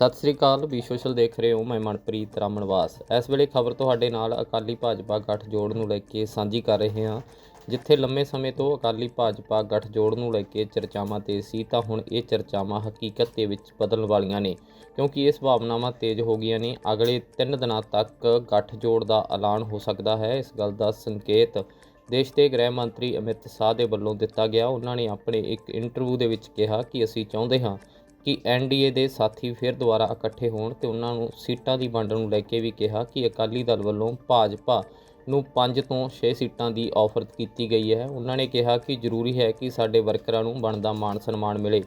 ਸਤਿ ਸ੍ਰੀ ਅਕਾਲ ਵੀ social ਦੇਖ ਰਹੇ ਹੋ ਮੈਂ ਮਨਪ੍ਰੀਤ ਰਾਮਨਵਾਸ। ਇਸ ਵੇਲੇ ਖਬਰ ਤੁਹਾਡੇ ਨਾਲ ਅਕਾਲੀ ਭਾਜਪਾ ਗੱਠਜੋੜ ਨੂੰ ਲੈ ਕੇ ਸਾਂਝੀ ਕਰ ਰਹੇ ਹਾਂ। ਜਿੱਥੇ ਲੰਮੇ ਸਮੇਂ ਤੋਂ ਅਕਾਲੀ ਭਾਜਪਾ ਗੱਠਜੋੜ ਨੂੰ ਲੈ ਕੇ ਚਰਚਾਵਾਂ ਤੇਜ਼ ਸੀ, ਤਾਂ ਹੁਣ ਇਹ ਚਰਚਾਵਾਂ ਹਕੀਕਤ ਦੇ ਵਿੱਚ ਬਦਲਣ ਵਾਲੀਆਂ ਨੇ, ਕਿਉਂਕਿ ਇਹ ਸੰਭਾਵਨਾਵਾਂ ਤੇਜ਼ ਹੋ ਗਈਆਂ ਨੇ। ਅਗਲੇ 3 ਦਿਨਾਂ ਤੱਕ ਗੱਠਜੋੜ ਦਾ ਐਲਾਨ ਹੋ ਸਕਦਾ ਹੈ। ਇਸ ਗੱਲ ਦਾ ਸੰਕੇਤ ਦੇਸ਼ ਦੇ ਗ੍ਰਹਿ ਮੰਤਰੀ ਅਮਿਤ ਸ਼ਾਹ ਦੇ ਵੱਲੋਂ ਦਿੱਤਾ ਗਿਆ। ਉਹਨਾਂ ਨੇ ਆਪਣੇ ਇੱਕ ਇੰਟਰਵਿਊ ਦੇ ਵਿੱਚ ਕਿਹਾ ਕਿ ਅਸੀਂ ਚਾਹੁੰਦੇ ਹਾਂ ਕਿ ਐਨਡੀਏ ਦੇ ਸਾਥੀ ਫਿਰ ਦੁਬਾਰਾ ਇਕੱਠੇ ਹੋਣ ਤੇ ਉਹਨਾਂ ਨੂੰ ਸੀਟਾਂ ਦੀ ਵੰਡ ਨੂੰ ਲੈ ਕੇ ਵੀ ਕਿਹਾ ਕਿ ਅਕਾਲੀ ਦਲ ਵੱਲੋਂ ਭਾਜਪਾ ਨੂੰ 5 ਤੋਂ 6 ਸੀਟਾਂ ਦੀ ਆਫਰ ਕੀਤੀ ਗਈ ਹੈ। ਉਹਨਾਂ ਨੇ ਕਿਹਾ ਕਿ ਜ਼ਰੂਰੀ ਹੈ ਕਿ ਸਾਡੇ ਵਰਕਰਾਂ ਨੂੰ ਬਣਦਾ ਮਾਣ ਸਨਮਾਨ ਮਿਲੇ।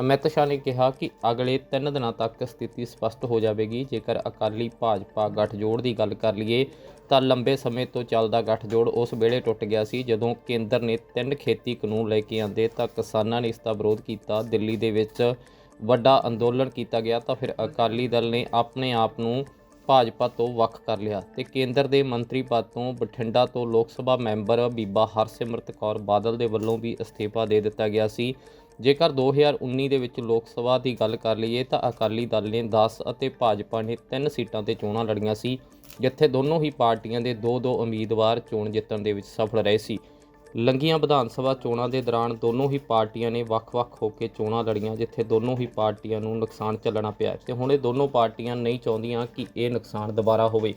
ਅਮਿਤ ਸ਼ਾਹ ਨੇ ਕਿਹਾ ਕਿ ਅਗਲੇ 3 ਦਿਨਾਂ ਤੱਕ ਸਥਿਤੀ ਸਪਸ਼ਟ ਹੋ ਜਾਵੇਗੀ। ਜੇਕਰ ਅਕਾਲੀ ਭਾਜਪਾ ਗੱਠਜੋੜ ਦੀ ਗੱਲ ਕਰ ਲਈਏ, ਤਾਂ ਲੰਬੇ ਸਮੇਂ ਤੋਂ ਚੱਲਦਾ ਗੱਠਜੋੜ ਉਸ ਵੇਲੇ ਟੁੱਟ ਗਿਆ ਸੀ ਜਦੋਂ ਕੇਂਦਰ ਨੇ ਤਿੰਨ ਖੇਤੀ ਕਾਨੂੰਨ ਲੈ ਕੇ ਆਂਦੇ ਤਾਂ ਕਿਸਾਨਾਂ ਨੇ ਇਸ ਦਾ ਵਿਰੋਧ ਕੀਤਾ। ਦਿੱਲੀ ਦੇ ਵਿੱਚ ਵੱਡਾ ਅੰਦੋਲਨ ਕੀਤਾ ਗਿਆ ਤਾਂ ਫਿਰ ਅਕਾਲੀ ਦਲ ਨੇ ਆਪਣੇ ਆਪ ਨੂੰ ਭਾਜਪਾ ਤੋਂ ਵੱਖ ਕਰ ਲਿਆ ਤੇ ਕੇਂਦਰ ਦੇ ਮੰਤਰੀ ਪਦ ਤੋਂ ਬਠਿੰਡਾ ਤੋਂ ਲੋਕ ਸਭਾ ਮੈਂਬਰ ਬੀਬਾ ਹਰਸਿਮਰਤ ਕੌਰ ਬਾਦਲ ਦੇ ਵੱਲੋਂ ਵੀ ਅਸਤੀਫਾ ਦੇ ਦਿੱਤਾ ਗਿਆ ਸੀ। ਜੇਕਰ 2019 ਦੇ ਵਿੱਚ ਲੋਕ ਸਭਾ ਦੀ ਗੱਲ ਕਰ ਲਈਏ ਤਾਂ ਅਕਾਲੀ ਦਲ ਨੇ 10 ਅਤੇ ਭਾਜਪਾ ਨੇ 3 ਸੀਟਾਂ ਤੇ ਚੋਣਾਂ ਲੜੀਆਂ ਸੀ, ਜਿੱਥੇ ਦੋਨੋਂ ਹੀ ਪਾਰਟੀਆਂ ਦੇ 2-2 ਉਮੀਦਵਾਰ ਚੋਣ ਜਿੱਤਣ ਦੇ ਵਿੱਚ ਸਫਲ ਰਹੇ ਸੀ। ਲੰਗੀਆਂ ਵਿਧਾਨ ਸਭਾ ਚੋਣਾਂ ਦੇ ਦੌਰਾਨ ਦੋਨੋਂ ਹੀ ਪਾਰਟੀਆਂ ਨੇ ਵੱਖ-ਵੱਖ ਹੋ ਕੇ ਚੋਣਾਂ ਲੜੀਆਂ, ਜਿੱਥੇ ਦੋਨੋਂ ਹੀ ਪਾਰਟੀਆਂ ਨੂੰ ਨੁਕਸਾਨ ਚੱਲਣਾ ਪਿਆ ਤੇ ਹੁਣ ਇਹ ਦੋਨੋਂ ਪਾਰਟੀਆਂ ਨਹੀਂ ਚਾਹੁੰਦੀਆਂ ਕਿ ਇਹ ਨੁਕਸਾਨ ਦੁਬਾਰਾ ਹੋਵੇ।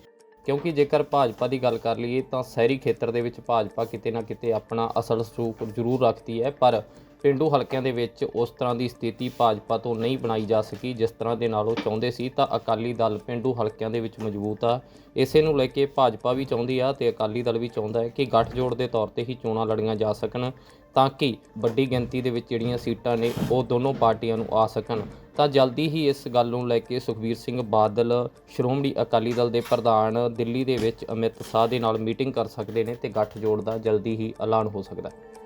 ਕਿਉਂਕਿ ਜੇਕਰ ਭਾਜਪਾ ਦੀ ਗੱਲ ਕਰ ਲਈਏ ਤਾਂ ਸ਼ਹਿਰੀ ਖੇਤਰ ਦੇ ਵਿੱਚ ਭਾਜਪਾ ਕਿਤੇ ਨਾ ਕਿਤੇ ਆਪਣਾ ਅਸਲ ਸਰੂਪ ਜ਼ਰੂਰ ਰੱਖਦੀ ਹੈ, ਪਰ ਪਿੰਡੂ ਹਲਕਿਆਂ ਦੇ ਵਿੱਚ ਉਸ ਤਰ੍ਹਾਂ ਦੀ ਸਥਿਤੀ ਭਾਜਪਾ ਤੋਂ ਨਹੀਂ ਬਣਾਈ ਜਾ ਸਕੀ, ਜਿਸ ਤਰ੍ਹਾਂ ਦੇ ਨਾਲ ਉਹ ਚਾਹੁੰਦੇ ਸੀ, ਤਾਂ ਅਕਾਲੀ ਦਲ ਪਿੰਡੂ ਹਲਕਿਆਂ ਦੇ ਵਿੱਚ ਮਜ਼ਬੂਤ ਆ। ਇਸੇ ਨੂੰ ਲੈ ਕੇ ਭਾਜਪਾ ਵੀ ਚਾਹੁੰਦੀ ਆ ਤੇ ਅਕਾਲੀ ਦਲ ਵੀ ਚਾਹੁੰਦਾ ਹੈ ਕਿ ਗੱਠਜੋੜ ਦੇ ਤੌਰ ਤੇ ਹੀ ਚੋਣਾਂ ਲੜੀਆਂ ਜਾ ਸਕਣ, ਤਾਂ ਕਿ ਵੱਡੀ ਗਿਣਤੀ ਦੇ ਵਿੱਚ ਜਿਹੜੀਆਂ ਸੀਟਾਂ ਨੇ, ਉਹ ਦੋਨੋਂ ਪਾਰਟੀਆਂ ਨੂੰ ਆ ਸਕਣ। ਤਾਂ ਜਲਦੀ ਹੀ ਇਸ ਗੱਲ ਨੂੰ ਲੈ ਕੇ ਸੁਖਬੀਰ ਸਿੰਘ ਬਾਦਲ, ਸ਼੍ਰੋਮਣੀ ਅਕਾਲੀ ਦਲ ਦੇ ਪ੍ਰਧਾਨ, ਦਿੱਲੀ ਦੇ ਵਿੱਚ ਅਮਿਤ ਸ਼ਾਹ ਦੇ ਨਾਲ ਮੀਟਿੰਗ ਕਰ ਸਕਦੇ ਨੇ ਤੇ ਗੱਠਜੋੜ ਦਾ ਜਲਦੀ ਹੀ ਐਲਾਨ ਹੋ ਸਕਦਾ ਹੈ।